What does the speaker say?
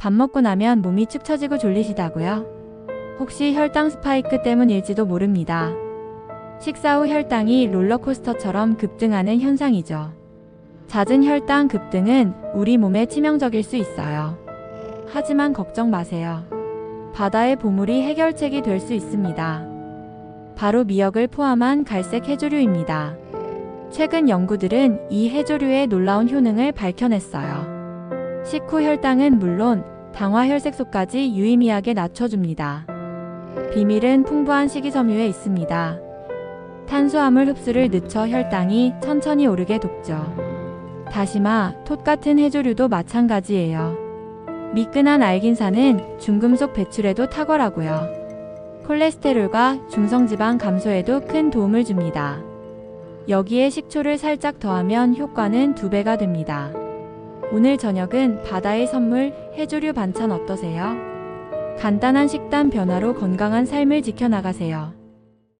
밥 먹고 나면 몸이 축 처지고 졸리시다고요? 혹시 혈당 스파이크 때문일지도 모릅니다. 식사 후 혈당이 롤러코스터처럼 급등하는 현상이죠. 잦은 혈당 급등은 우리 몸에 치명적일 수 있어요. 하지만 걱정 마세요. 바다의 보물이 해결책이 될 수 있습니다. 바로 미역을 포함한 갈색 해조류입니다. 최근 연구들은 이 해조류의 놀라운 효능을 밝혀냈어요. 식후 혈당은 물론 당화 혈색소까지 유의미하게 낮춰줍니다. 비밀은 풍부한 식이섬유에 있습니다. 탄수화물 흡수를 늦춰 혈당이 천천히 오르게 돕죠. 다시마, 톳 같은 해조류도 마찬가지예요. 미끈한 알긴산은 중금속 배출에도 탁월하고요. 콜레스테롤과 중성지방 감소에도 큰 도움을 줍니다. 여기에 식초를 살짝 더하면 효과는 두 배가 됩니다. 오늘 저녁은 바다의 선물 해조류 반찬 어떠세요? 간단한 식단 변화로 건강한 삶을 지켜나가세요.